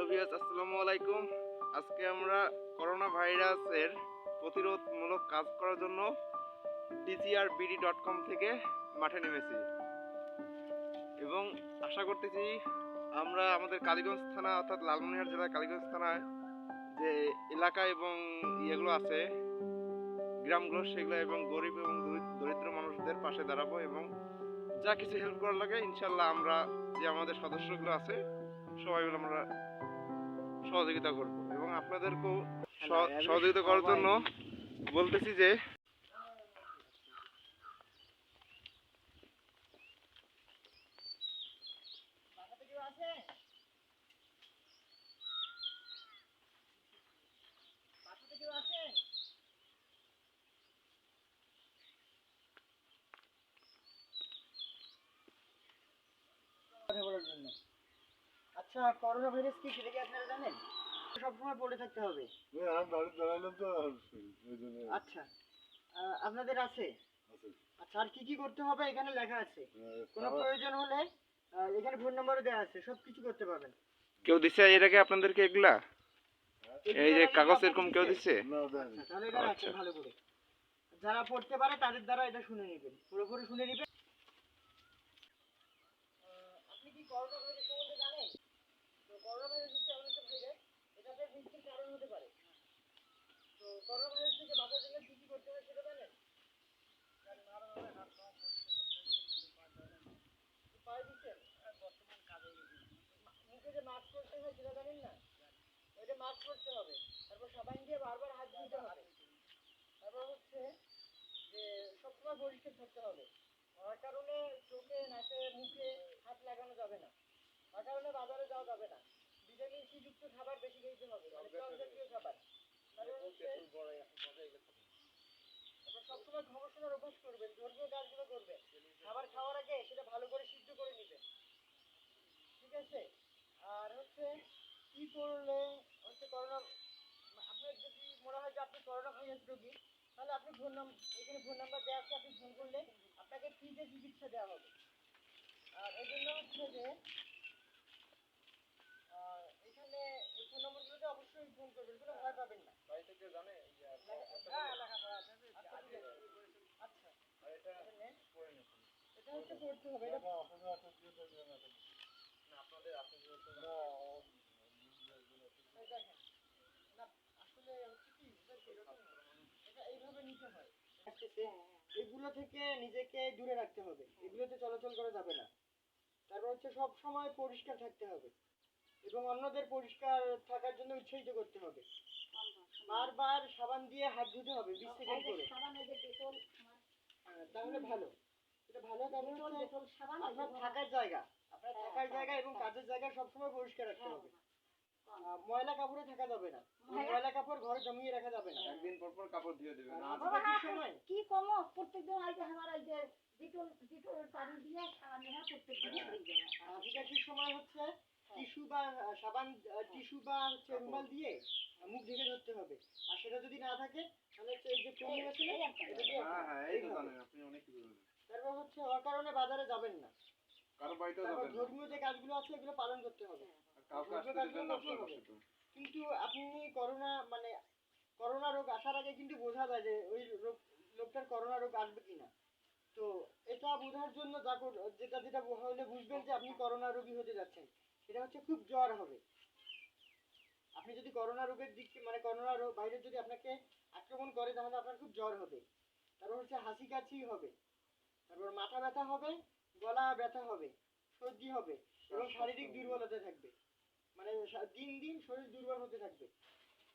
Hello viewers, আসসালামু আলাইকুম। আজকে আমরা করোনা ভাইরাসের প্রতিরোধমূলক কাজ করার জন্য ডিসিআরবিডি ডট কম থেকে মাঠে নেমেছি। এবং আশা করতেছি আমরা আমাদের কালীগঞ্জ থানা, অর্থাৎ লালমনিরহাট জেলার কালীগঞ্জ থানায় যে এলাকা এবং ইয়েগুলো আছে, গ্রামগুলো, সেগুলো এবং গরিব এবং দরিদ্র মানুষদের পাশে দাঁড়াবো এবং যা কিছু হেল্প করার লাগে ইনশাল্লাহ আমরা যে আমাদের সদস্যগুলো আছে, সবাই মিলে আমরা সহযোগিতা করব এবং আপনাদেরকেও সহযোগিতা করার জন্য বলতেছি যে কথা বলার জন্য আচ্ছা করোনা ভাইরাস কি সেটা কি আপনারা জানেন? সবসময় পড়ে থাকতে হবে। আচ্ছা আহ, আপনাদের আছে? আচ্ছা আর কি কি করতে হবে এখানে লেখা আছে? কোনো প্রয়োজন হলে এখানে ফোন নাম্বারও দেওয়া আছে সব কিছু করতে পারবেন। কেউ দিছে এর আগে আপনাদেরকে এগুলা? এই যে কাগজ এরকম কেউ দিচ্ছে আচ্ছা, তাহলে এটা রাখেন আচ্ছা। ভালো করে। যারা পড়তে পারে তাদের দ্বারা এটা শুনে নেবেন। পুরোপুরি শুনে নেবেন। আপনি কি করোনা ভাইরাস সম্বন্ধে জানেন তো করোনা ভাইরাস হচ্ছে এমন একটা ভাইরাস মৃত্যুর কারণ হতে পারে। তো করোনা ভাইরাস থেকে বাঁচার জন্য কি কি করতে হবে সেটা জানেন? পায়ে দিচ্ছেন? মুখে যে মাস্ক পরতে হয় সেটা জানেন না? ওইটা মাস্ক পরতে হবে। তারপর সাবান দিয়ে বারবার হাত ধুতে হবে। তারপর হচ্ছে যে সবসময় পরিষ্কার থাকতে হবে। তার কারণে চোখে নাকে মুখে হাত লাগানো যাবে না। তার কারণে বাজারে যাওয়া যাবে না। ভিটামিন সি যুক্ত খাবার বেশি খেতে হবে মানে টক জাতীয় খাবার। তারপর হচ্ছে তারপর অভ্যাস করবেন ধর্মীয় কাজগুলো করবেন। খাবার খাওয়ার আগে সেটা ভালো করে সিদ্ধ করে নেবেন। ঠিক আছে? আর হচ্ছে কি করলে হচ্ছে করোনা আপনার যদি মনে হয় যে আপনি করোনা ভাইরাস রোগী তাহলে আপনি ফোন নাম্বার এখানে ফোন নাম্বার দেওয়া আছে আপনি ফোন করলে আপনাকে ফ্রিতে চিকিৎসা দেওয়া হবে। আর এই জন্য হচ্ছে যে আহ, এখানে এই ফোন নম্বরগুলোতে এগুলো থেকে নিজেকে দূরে রাখতে হবে। এগুলোতে চলাচল করা যাবে না। তারপর হচ্ছে সব সময় পরিষ্কার থাকতে হবে। এবং অন্যদের পরিষ্কার থাকার জন্য উৎসাহিত করতে হবে। বারবার সাবান দিয়ে হাত ধুতে হবে বিশ সেকেন্ড করে। হ্যাঁ, তাহলে ভালো। এটা ভালো হচ্ছে আপনার থাকার জায়গা আপনার থাকার জায়গা এবং কাজের জায়গা সবসময় পরিষ্কার রাখতে হবে। ময়লা কাপড়ে থাকা যাবে না। ময়লা? কাপড় ঘরে জমিয়ে রাখা যাবে না। একদিন পর পর কাপড় ধুয়ে দেবেন। আর আজকালকার সময় কি কমো? প্রত্যেকদিন আইতে আমার এই যে ডিটল ডিটল পানি দিয়ে সাবান দিয়ে প্রত্যেকদিন হয়ে আজকালকার সময় হচ্ছে টিস্যু বা সাবান টিস্যু বা রুমাল দিয়ে মুখ ঢেকে ধরতে হবে। আর সেটা যদি না থাকে তাহলে হচ্ছে এই যে পনির আছে না এটা দিয়ে হ্যাঁ হ্যাঁ এই তো জানেন আপনি অনেক কিছু জানেন। তারপর হচ্ছে অকারণে বাজারে যাবেন না। কারও তারপর যাবেন না। ধর্মীয় যে কাজগুলো আছে এগুলো পালন করতে হবে। করতে বাসাতে কিন্তু আপনি করোনা মানে করোনা রোগ আসার আগে কিন্তু বোঝা যায় যে ওই রোগ লোকটার করোনা রোগ আসবে কিনা। তো এটা বোঝার জন্য যা যেটা যেটা হলে বুঝবেন যে আপনি করোনা রোগী হতে যাচ্ছেন। সেটা হচ্ছে খুব জ্বর হবে। আপনি যদি করোনা রোগের দিক মানে করোনা রোগ ভাইরাস যদি আপনাকে আক্রমণ করে, তাহলে আপনার খুব জ্বর হবে। তারপর হচ্ছে হাসি কাশি হবে। তারপর মাথা ব্যথা হবে, গলা ব্যথা হবে, সর্দি হবে এবং শারীরিক দুর্বলতা থাকবে। মানে দিন দিন শরীর দুর্বল হতে থাকবে।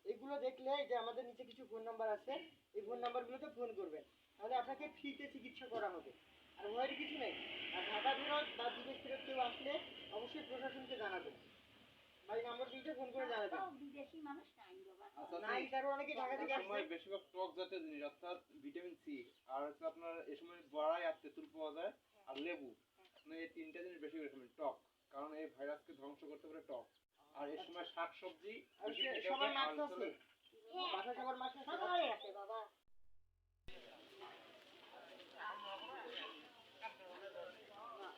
এগুলো দেখলে যে আমাদের নিচে কিছু ফোন নাম্বার আছে, এই ফোন নাম্বারগুলোতে ফোন করবেন। তাহলে আপনাকে ফ্রিতে চিকিৎসা করা হবে। আর ভয়ের কিছু নেই। আর ঢাকা ফেরত বা বিদেশ ফেরত কেউ আসলে অবশ্যই প্রশাসনকে জানাবেন ভাই নাম্বার দিতে ফোন করে জানাবেন বিদেশি মানুষ নাই বাবা আচ্ছা নাই তারপর অনেকে ঢাকা থেকে আসছে। সময় বেশিরভাগ টক জাতীয় জিনিস অর্থাৎ ভিটামিন সি আর হচ্ছে আপনার এই সময় বড়াই আর তেঁতুল পাওয়া যায় আর লেবু। আপনার এই তিনটা জিনিস বেশি করে খাবেন টক। কারণ এই ভাইরাসকে ধ্বংস করতে পারে টক। আর এই সময় শাক সবজি আর বেশি সে- সবার আর আছে। সবার আছে?